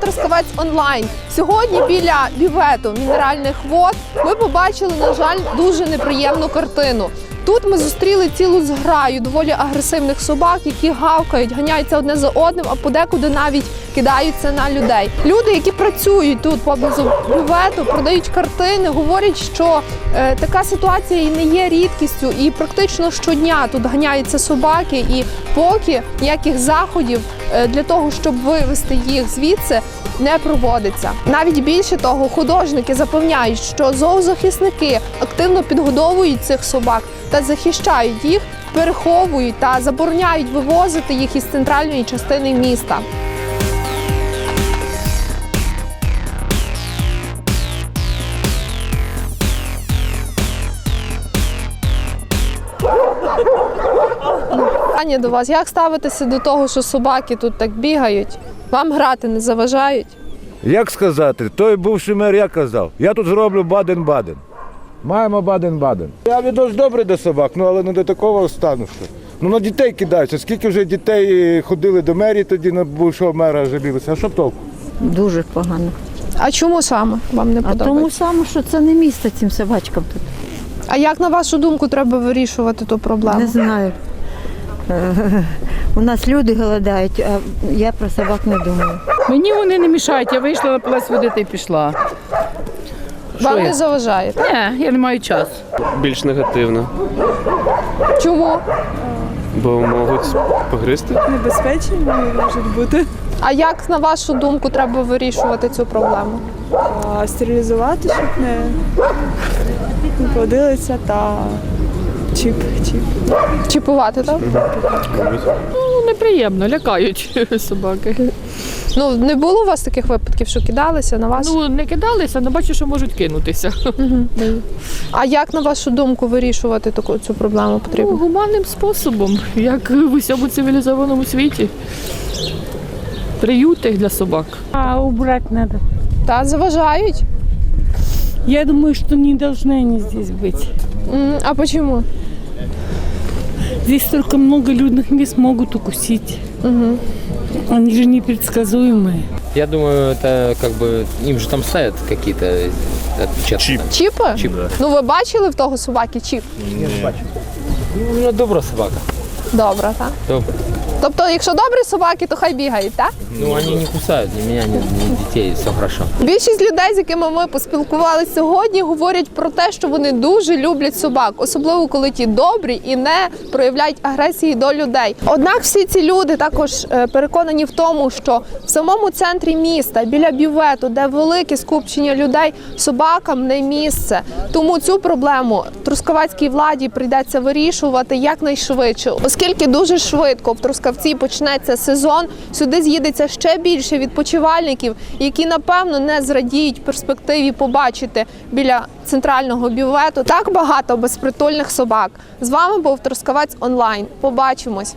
Трускавець онлайн. Сьогодні біля бювету мінеральних вод ми побачили, на жаль, дуже неприємну картину. Тут ми зустріли цілу зграю доволі агресивних собак, які гавкають, ганяються одне за одним, а подекуди навіть кидаються на людей. Люди, які працюють тут поблизу бювету, продають картини, говорять, що е, така ситуація і не є рідкістю, і практично щодня тут ганяються собаки, і поки ніяких заходів для того, щоб вивести їх звідси, не проводиться. Навіть більше того, художники запевняють, що зоозахисники активно підгодовують цих собак та захищають їх, переховують та забороняють вивозити їх із центральної частини міста. Питання до вас: як ставитися до того, що собаки тут так бігають? Вам грати не заважають? Як сказати, той бувший мер як казав, я тут зроблю Баден-Баден. Маємо Баден-Баден. Я відносно добре до собак, ну але не до такого стану. Що. Ну на дітей кидаються. Скільки вже дітей ходили до мерії тоді на бувшого мера жалілися. А що толку? Дуже погано. А чому саме вам не А подобається? тому саме, що це не місце цим собачкам тут. А як на вашу думку треба вирішувати ту проблему? Не знаю. У нас люди голодають, а я про собак не думаю. Мені вони не мішають, я вийшла, напилась води та й пішла. Вам я? не заважає? Ні, я не маю часу. Більш негативно, Чому? бо можуть погризти. небезпечні можуть бути. А як на вашу думку треба вирішувати цю проблему? А, стерилізувати, щоб не, не плодилися та чіп, чіп. Чіпувати, так? Ну, неприємно, лякають собаки. Ну не було у вас таких випадків, що кидалися на вас? Ну, не кидалися, але бачу, що можуть кинутися. А як на вашу думку вирішувати таку цю проблему Ну, потрібно? гуманним способом, як в усьому цивілізованому світі. Приюти для собак. А убрать надо. Та заважають? Я думаю, что не должны они здесь быть. М, А чому? Здесь столько много людных мест могут укусить. Они же непредсказуемые. Я думаю, это как бы им же там ставят какие-то отпечатки. Чип. Чіпи? Чип, да. Ну ви бачили в того собаки чіп? Ну, добра собака. Добре, так. Добра. Тобто, якщо добрі собаки, то хай бігають, так? Ну, они не кусают ни меня, ни, ни детей, все хорошо. Більшість людей, з якими ми поспілкувалися сьогодні, говорять про те, що вони дуже люблять собак, особливо коли ті добрі і не проявляють агресії до людей. Однак всі ці люди також е, переконані в тому, що в самому центрі міста, біля бювету, де велике скупчення людей, собакам не місце. Тому цю проблему трускавецькій владі прийдеться вирішувати якнайшвидше, оскільки дуже швидко в Трускавці почнеться сезон. Сюди з'їдеться ще більше відпочивальників, які напевно не зрадіють перспективі побачити біля центрального бювету так багато безпритульних собак. З вами був Трускавець онлайн. Побачимось.